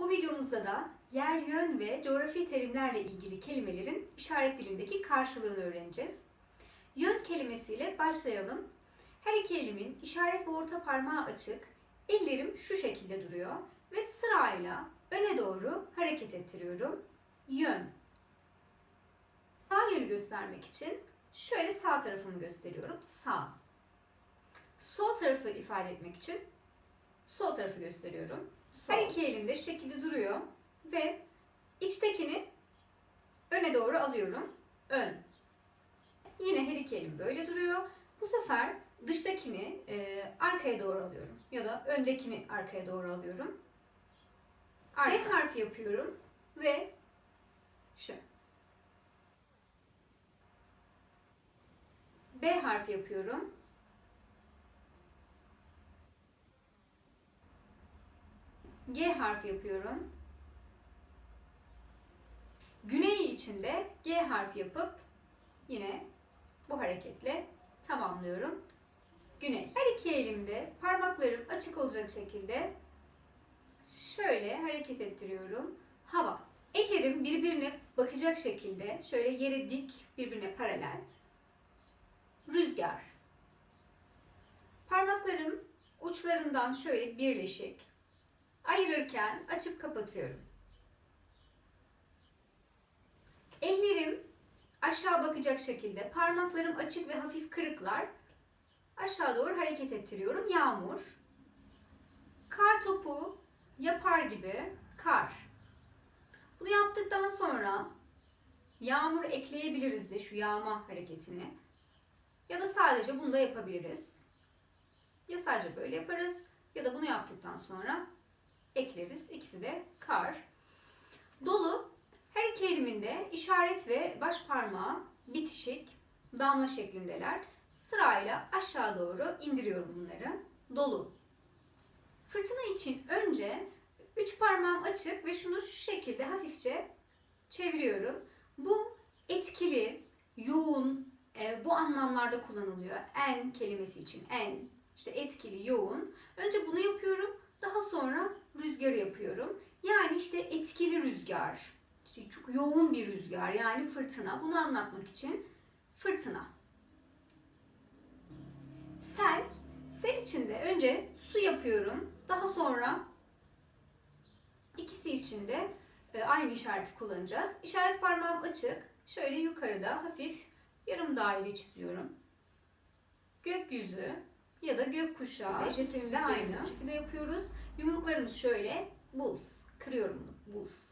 Bu videomuzda da yer, yön ve coğrafi terimlerle ilgili kelimelerin işaret dilindeki karşılığını öğreneceğiz. Yön kelimesiyle başlayalım. Her iki elimin işaret ve orta parmağı açık, ellerim şu şekilde duruyor ve sırayla öne doğru hareket ettiriyorum. Yön. Sağ yönü göstermek için şöyle sağ tarafımı gösteriyorum. Sağ. Sol tarafı ifade etmek için sol tarafı gösteriyorum. Her iki elimde şu şekilde duruyor ve içtekini öne doğru alıyorum. Ön. Yine her iki elim böyle duruyor. Bu sefer dıştakini e, arkaya doğru alıyorum ya da öndekini arkaya doğru alıyorum. B harfi yapıyorum ve şu. B harfi yapıyorum. G harfi yapıyorum. Güney içinde G harfi yapıp yine bu hareketle tamamlıyorum. Güney. Her iki elimde parmaklarım açık olacak şekilde şöyle hareket ettiriyorum. Hava. Ellerim birbirine bakacak şekilde şöyle yere dik birbirine paralel. Rüzgar. Parmaklarım uçlarından şöyle birleşik. Ayırırken açıp kapatıyorum. Ellerim aşağı bakacak şekilde, parmaklarım açık ve hafif kırıklar. Aşağı doğru hareket ettiriyorum. Yağmur. Kar topu yapar gibi kar. Bunu yaptıktan sonra yağmur ekleyebiliriz de şu yağma hareketini. Ya da sadece bunu da yapabiliriz. Ya sadece böyle yaparız ya da bunu yaptıktan sonra ekleriz. İkisi de kar. Dolu her iki elimin de işaret ve baş parmağı bitişik damla şeklindeler. Sırayla aşağı doğru indiriyorum bunları. Dolu. Fırtına için önce üç parmağım açık ve şunu şu şekilde hafifçe çeviriyorum. Bu etkili, yoğun, e, bu anlamlarda kullanılıyor. En kelimesi için en, işte etkili, yoğun. Önce bunu yapıyorum. Daha sonra rüzgar yapıyorum. Yani işte etkili rüzgar, işte çok yoğun bir rüzgar yani fırtına. Bunu anlatmak için fırtına. Sel, sel içinde önce su yapıyorum. Daha sonra ikisi için de e, aynı işareti kullanacağız. İşaret parmağım açık. Şöyle yukarıda hafif yarım daire çiziyorum. Gökyüzü ya da gökkuşağı. İkisini de aynı şekilde yapıyoruz. Yumruklarımız şöyle buz. Kırıyorum bunu. Buz.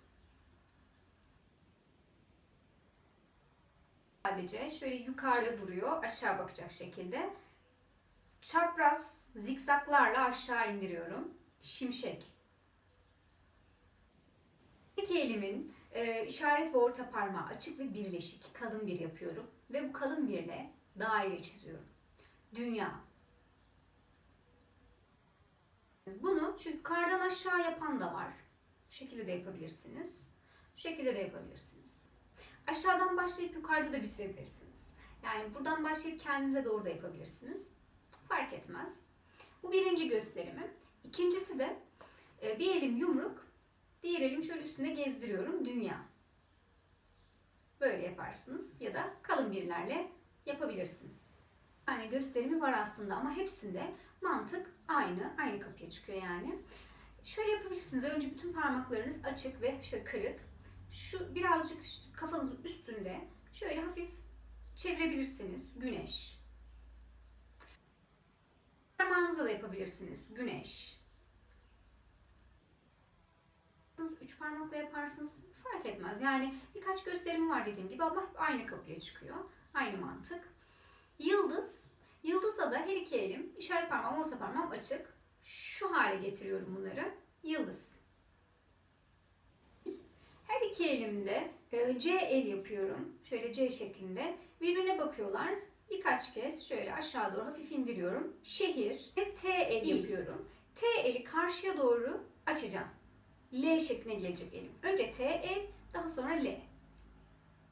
Sadece şöyle yukarıda duruyor. Aşağı bakacak şekilde. Çapraz zikzaklarla aşağı indiriyorum. Şimşek. İki elimin e, işaret ve orta parmağı açık ve birleşik. Kalın bir yapıyorum. Ve bu kalın birle daire çiziyorum. Dünya. Şu yukarıdan aşağı yapan da var. Bu şekilde de yapabilirsiniz. Bu şekilde de yapabilirsiniz. Aşağıdan başlayıp yukarıda da bitirebilirsiniz. Yani buradan başlayıp kendinize doğru da yapabilirsiniz. Fark etmez. Bu birinci gösterimi. İkincisi de e, bir elim yumruk, diğer elim şöyle üstüne gezdiriyorum. Dünya. Böyle yaparsınız ya da kalın birlerle yapabilirsiniz. Tane gösterimi var aslında ama hepsinde mantık aynı. Aynı kapıya çıkıyor yani. Şöyle yapabilirsiniz. Önce bütün parmaklarınız açık ve şöyle kırık. Şu birazcık kafanızın üstünde şöyle hafif çevirebilirsiniz. Güneş. Parmağınızla da yapabilirsiniz. Güneş. Üç parmakla yaparsınız. Fark etmez. Yani birkaç gösterimi var dediğim gibi ama hep aynı kapıya çıkıyor. Aynı mantık. Yıldız. Yıldızda da her iki elim, işaret parmağım, orta parmağım açık. Şu hale getiriyorum bunları. Yıldız. Her iki elimde e, C el yapıyorum. Şöyle C şeklinde. Birbirine bakıyorlar. Birkaç kez şöyle aşağı doğru hafif indiriyorum. Şehir ve T el yapıyorum. T eli karşıya doğru açacağım. L şekline gelecek elim. Önce T el, daha sonra L.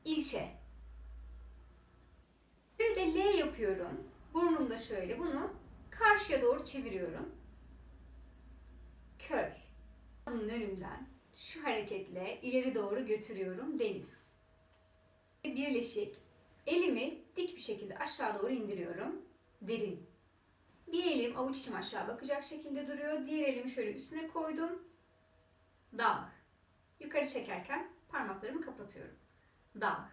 İlçe. Bir de L yapıyorum. Burnumda şöyle bunu karşıya doğru çeviriyorum. Köy. Ağzımın önünden şu hareketle ileri doğru götürüyorum deniz. Birleşik. Elimi dik bir şekilde aşağı doğru indiriyorum. Derin. Bir elim avuç içim aşağı bakacak şekilde duruyor. Diğer elimi şöyle üstüne koydum. Dağ. Yukarı çekerken parmaklarımı kapatıyorum. Dağ.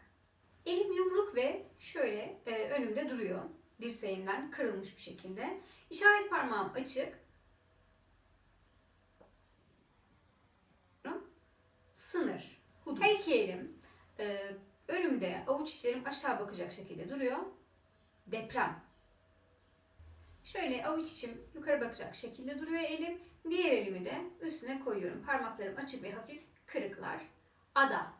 Elim yumruk ve şöyle e, önümde duruyor. Dirseğimden kırılmış bir şekilde. İşaret parmağım açık. Sınır. Hudut. Her iki elim e, önümde avuç içlerim aşağı bakacak şekilde duruyor. Deprem. Şöyle avuç içim yukarı bakacak şekilde duruyor elim. Diğer elimi de üstüne koyuyorum. Parmaklarım açık ve hafif kırıklar. Ada.